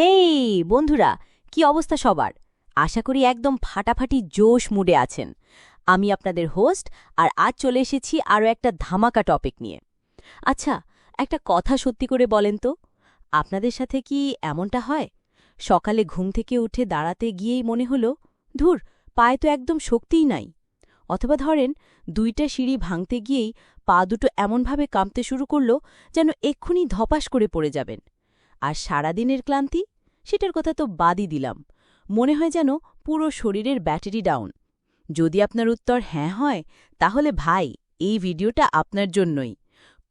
হেই, বন্ধুরা, কি অবস্থা সবার? আশা করি একদম ফাটাফাটি জোশ মুডে আছেন। আমি আপনাদের হোস্ট আর আজ চলে এসেছি আরও একটা ধামাকা টপিক নিয়ে। আচ্ছা একটা কথা সত্যি করে বলেন তো, আপনাদের সাথে কি এমনটা হয়? সকালে ঘুম থেকে উঠে দাঁড়াতে গিয়েই মনে হলো, ধুর, পায়ে তো একদম শক্তিই নাই। অথবা ধরেন, দুইটা সিঁড়ি ভাঙতে গিয়েই পা দুটো এমনভাবে কাঁপতে শুরু করল যেন এক্ষুনি ধপাস করে পড়ে যাবেন। আর সারাদিনের ক্লান্তি? সেটার কথা তো বাদই দিলাম। মনে হয় যেন পুরো শরীরের ব্যাটারি ডাউন। যদি আপনার উত্তর হ্যাঁ হয়, তাহলে ভাই, এই ভিডিওটা আপনার জন্যই।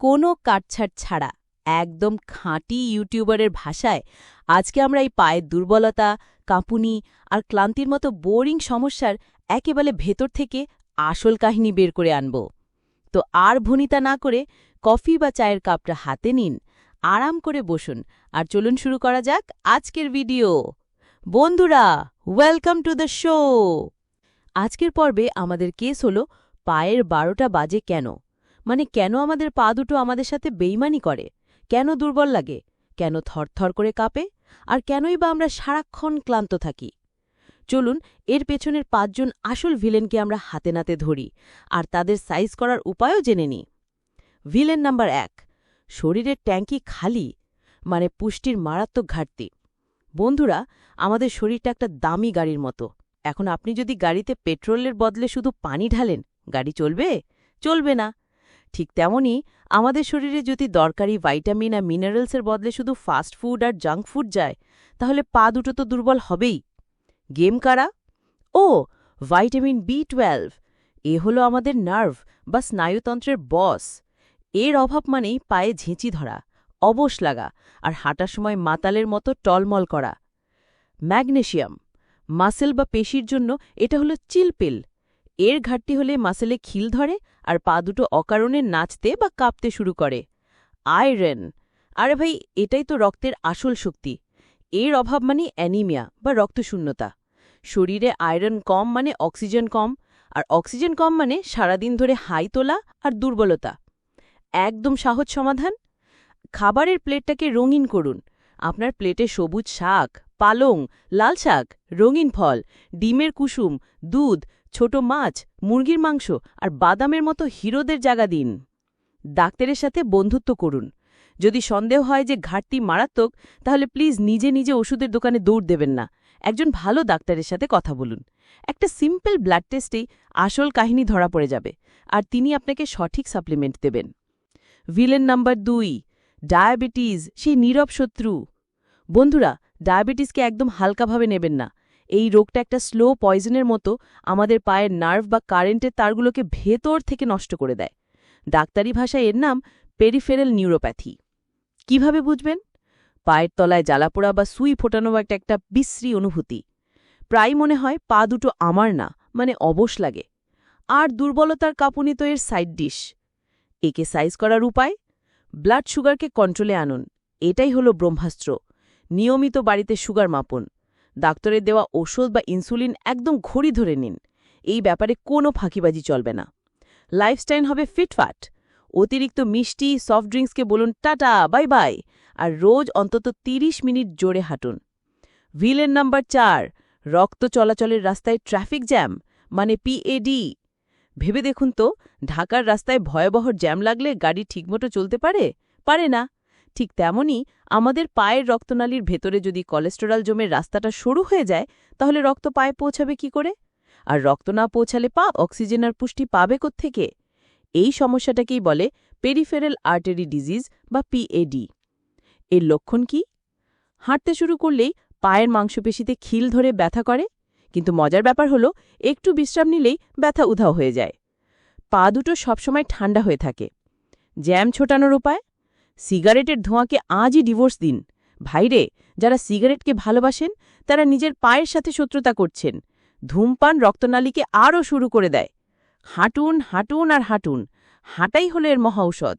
কোনো কাটছাট ছাড়া, একদম খাঁটি ইউটিউবারের ভাষায় আজকে আমরা এই পায়ের দুর্বলতা, কাঁপুনি আর ক্লান্তির মতো বোরিং সমস্যার একেবারে ভেতর থেকে আসল কাহিনী বের করে আনব। তো আর ভনিতা না করে কফি বা চায়ের কাপটা হাতে নিন আরাম করে বসুন। আর চলুন শুরু করা যাক আজকের ভিডিও। বন্ধুরা ওয়েলকাম টু দ্য শো আজকের পর্বে আমাদের কেস হলো, পায়ের বারোটা বাজে কেন? মানে কেন আমাদের পা দুটো আমাদের সাথে বেইমানি করে? কেন দুর্বল লাগে? কেন থরথর করে কাঁপে? আর কেনই বা আমরা সারাক্ষণ ক্লান্ত থাকি? চলুন, এর পেছনের পাঁচজন আসল ভিলেনকে আমরা হাতে নাতে ধরি, আর তাদের সাইজ করার উপায়ও জেনে নিই। ভিলেন নাম্বার এক শরীরের ট্যাঙ্কি খালি মানে পুষ্টির মারাত্মক ঘাটতি। বন্ধুরা, আমাদের শরীরটা একটা দামি গাড়ির মতো। এখন আপনি যদি গাড়িতে পেট্রোলের বদলে শুধু পানি ঢালেন, গাড়ি চলবে? চলবে না। ঠিক তেমনই আমাদের শরীরে যদি দরকারি ভাইটামিন আর মিনারেলসের বদলে শুধু ফাস্ট ফুড আর জাঙ্ক ফুড যায়, তাহলে পা দুটো তো দুর্বল হবেই। গেম কারা? ও, ভাইটামিন বি টুয়েলভ। এ হলো আমাদের নার্ভ বা স্নায়ুতন্ত্রের বস। এর অভাব মানেই পায়ে ঝেঁচি ধরা, অবশ লাগা আর হাঁটার সময় মাতালের মতো টলমল করা। ম্যাগনেশিয়াম, মাসেল বা পেশির জন্য এটা হলো চিলপিল। এর ঘাটতি হলে মাসেলে খিল ধরে আর পা দুটো অকারণে নাচতে বা কাঁপতে শুরু করে। আয়রন, আরে ভাই, এটাই তো রক্তের আসল শক্তি। এর অভাব মানে অ্যানিমিয়া বা রক্তশূন্যতা। শরীরে আয়রন কম মানে অক্সিজেন কম, আর অক্সিজেন কম মানে সারাদিন ধরে হাই তোলা আর দুর্বলতা। একদম সহজ সমাধান? খাবারের প্লেটটাকে রঙিন করুন। আপনার প্লেটে সবুজ শাক, পালং, লাল শাক, রঙিন ফল, ডিমের কুসুম, দুধ, ছোট মাছ, মুরগির মাংস আর বাদামের মতো হিরোদের জায়গা দিন। ডাক্তারের সাথে বন্ধুত্ব করুন। যদি সন্দেহ হয় যে ঘাটতি মারাত্মক, তাহলে প্লিজ নিজে নিজে ওষুধের দোকানে দৌড় দেবেন না। একজন ভালো ডাক্তারের সাথে কথা বলুন। একটা সিম্পল ব্লাড টেস্টেই আসল কাহিনী ধরা পড়ে যাবে, আর তিনি আপনাকে সঠিক সাপ্লিমেন্ট দেবেন। ভিলেন নাম্বার দুই, ডায়াবেটিস, সেই নীরব শত্রু। বন্ধুরা, ডায়াবেটিসকে একদম হালকাভাবে নেবেন না। এই রোগটা একটা স্লো পয়জনের মতো আমাদের পায়ের নার্ভ বা কারেন্টের তারগুলোকে ভেতর থেকে নষ্ট করে দেয়। ডাক্তারি ভাষায় এর নাম পেরিফেরাল নিউরোপ্যাথি কীভাবে বুঝবেন? পায়ের তলায় জ্বালাপোড়া বা সুই ফোটানো একটা একটা বিশ্রী অনুভূতি। প্রায় মনে হয় পা দুটো আমার না মানে অবশ লাগে। আর দুর্বলতার কাঁপুনি তো এর সাইড ডিশ একে সাইজ করার উপায়? ব্লাড সুগারকে কন্ট্রোলে আনুন। এটাই হলো ব্রহ্মাস্ত্র। নিয়মিত বাড়িতে সুগার মাপুন। ডাক্তারের দেওয়া ওষুধ বা ইনসুলিন একদম ঘড়ি ধরে নিন। এই ব্যাপারে কোনো ফাঁকিবাজি চলবে না। লাইফস্টাইল হবে ফিটফাট। অতিরিক্ত মিষ্টি, সফট ড্রিঙ্কসকে বলুন টাটা, বাই বাই, আর রোজ অন্তত ৩০ মিনিট জোরে হাঁটুন। ভিলেন নাম্বার চার, রক্ত চলাচলের রাস্তায় ট্রাফিক জ্যাম মানে পিএডি ভেবে দেখুন তো, ঢাকার রাস্তায় ভয়াবহ জ্যাম লাগলে গাড়ি ঠিকমতো চলতে পারে? পারে না। ঠিক তেমনই আমাদের পায়ের রক্তনালীর ভেতরে যদি কোলেস্টেরল জমে রাস্তাটা সরু হয়ে যায়, তাহলে রক্ত পায়ে পৌঁছাবে কি করে? আর রক্ত না পৌঁছালে পা অক্সিজেন আর পুষ্টি পাবে থেকে এই সমস্যাটাকেই বলে পেরিফেরাল আর্টারি ডিজিজ বা পিএডি এর লক্ষণ কি? হাঁটতে শুরু করলেই পায়ের মাংসপেশিতে খিল ধরে ব্যথা করে কিন্তু মজার ব্যাপার হলো, একটু বিশ্রাম নিলেই ব্যথা উধাও হয়ে যায়। পা দুটো সবসময় ঠান্ডা হয়ে থাকে। জ্যাম ছোটানোর উপায়? সিগারেটের ধোঁয়াকে আজই ডিভোর্স দিন। ভাইরে, যারা সিগারেটকে ভালোবাসেন, তারা নিজের পায়ের সাথে শত্রুতা করছেন। ধূমপান রক্তনালীকে আরও শুরু করে দেয়। হাঁটুন হাঁটুন আর হাঁটুন। হাঁটাই হলো এর মহাঔষধ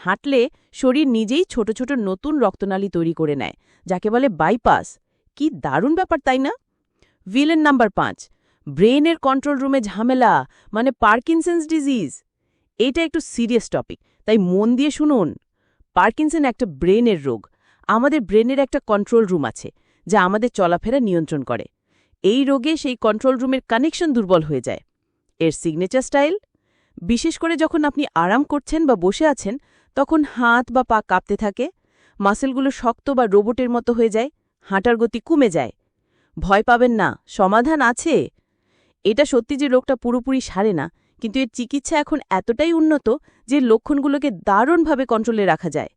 হাঁটলে শরীর নিজেই ছোট ছোট নতুন রক্তনালী তৈরি করে নেয়, যাকে বলে বাইপাস। কি দারুণ ব্যাপার, তাই না? ভিলেন নাম্বার পাঁচ। ব্রেনের কন্ট্রোল রুমে ঝামেলা মানে পার্কিনসন্স ডিজিজ। এটা একটু সিরিয়াস টপিক, তাই মন দিয়ে শুনুন। পার্কিনসন একটা ব্রেনের রোগ। আমাদের ব্রেনের একটা কন্ট্রোল রুম আছে, যা আমাদের চলাফেরা নিয়ন্ত্রণ করে। এই রোগে সেই কন্ট্রোল রুমের কানেকশন দুর্বল হয়ে যায়। এর সিগনেচার স্টাইল? বিশেষ করে যখন আপনি আরাম করছেন বা বসে আছেন, তখন হাত বা পা কাঁপতে থাকে, মাসেলগুলো শক্ত বা রোবটের মতো হয়ে যায়, হাঁটার গতি কমে যায়। ভয় পাবেন না, সমাধান আছে। এটা সত্যি যে রোগটা পুরোপুরি সারে না, কিন্তু এর চিকিৎসা এখন এতটাই উন্নত যে লক্ষণগুলোকে দারুণভাবে কন্ট্রোলে রাখা যায়।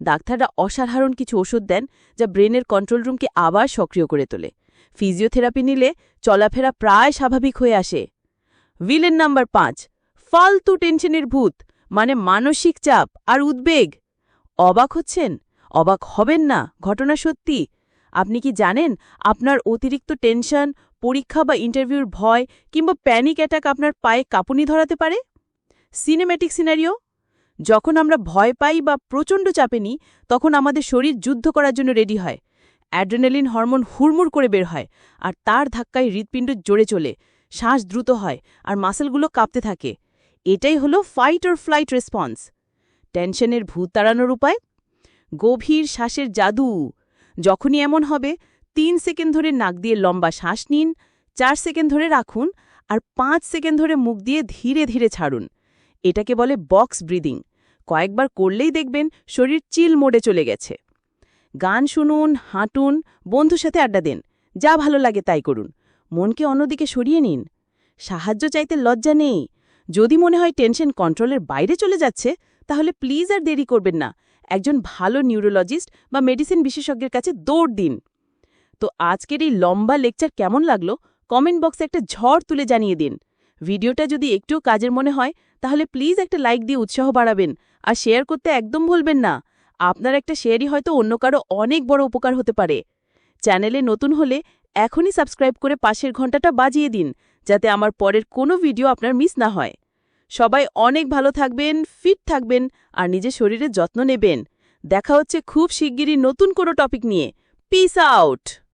ডাক্তাররা অসাধারণ কিছু ওষুধ দেন যা ব্রেনের কন্ট্রোল রুমকে আবার সক্রিয় করে তোলে। ফিজিওথেরাপি নিলে চলাফেরা প্রায় স্বাভাবিক হয়ে আসে। ভিলেন নাম্বার পাঁচ, ফালতু টেনশনের ভূত মানে মানসিক চাপ আর উদ্বেগ। অবাক হচ্ছেন? অবাক হবেন না, ঘটনা সত্যি। আপনি কি জানেন আপনার অতিরিক্ত টেনশন, পরীক্ষা বা ইন্টারভিউর ভয় কিংবা প্যানিক অ্যাটাক আপনার পায়ে কাঁপুনি ধরাতে পারে? Cinematic scenario. যখন আমরা ভয় পাই বা প্রচণ্ড চাপে নিই, তখন আমাদের শরীর যুদ্ধ করার জন্য রেডি হয়। অ্যাড্রেনালিন হরমোন হুড়মুড় করে বের হয় আর তার ধাক্কায় হৃৎপিণ্ড জোরে চলে, শ্বাস দ্রুত হয় আর মাসেলগুলো কাঁপতে থাকে। এটাই হলো ফাইট অর ফ্লাইট রেসপন্স টেনশনের ভূত তাড়ানোর উপায়? গভীর শ্বাসের জাদু। যখনই এমন হবে, তিন সেকেন্ড ধরে নাক দিয়ে লম্বা শ্বাস নিন, চার সেকেন্ড ধরে রাখুন, আর পাঁচ সেকেন্ড ধরে মুখ দিয়ে ধীরে ধীরে ছাড়ুন। এটাকে বলে বক্স ব্রিদিং। কয়েকবার করলেই দেখবেন শরীর চিল মোডে চলে গেছে। গান শুনুন, হাঁটুন, বন্ধুর সাথে আড্ডা দেন, যা ভালো লাগে তাই করুন। মনকে অন্যদিকে সরিয়ে নিন। সাহায্য চাইতে লজ্জা নেই। যদি মনে হয় টেনশন কন্ট্রোলের বাইরে চলে যাচ্ছে, তাহলে প্লিজ আর দেরি করবেন না। একজন ভালো নিউরোলজিস্ট বা মেডিসিন বিশেষজ্ঞের কাছে দৌড় দিন। তো আজকের এই লম্বা লেকচার কেমন লাগল? কমেন্ট বক্সে একটা ঝড় তুলে জানিয়ে দিন। ভিডিওটা যদি একটু কাজের মনে হয়, তাহলে প্লিজ একটা লাইক দিয়ে উৎসাহ বাড়াবেন আর শেয়ার করতে একদম ভুলবেন না। আপনার একটা শেয়ারই হয়তো অন্য কারও অনেক বড় উপকার হতে পারে। চ্যানেলে নতুন হলে এখনই সাবস্ক্রাইব করে পাশের ঘন্টাটা বাজিয়ে দিন, যাতে আমার পরের কোনো ভিডিও আপনার মিস না হয়। সবাই অনেক ভালো থাকবেন ফিট থাকবেন আর নিজের শরীরের যত্ন নেবেন। দেখা হচ্ছে খুব শিগগিরই নতুন কোনো টপিক নিয়ে। Piece out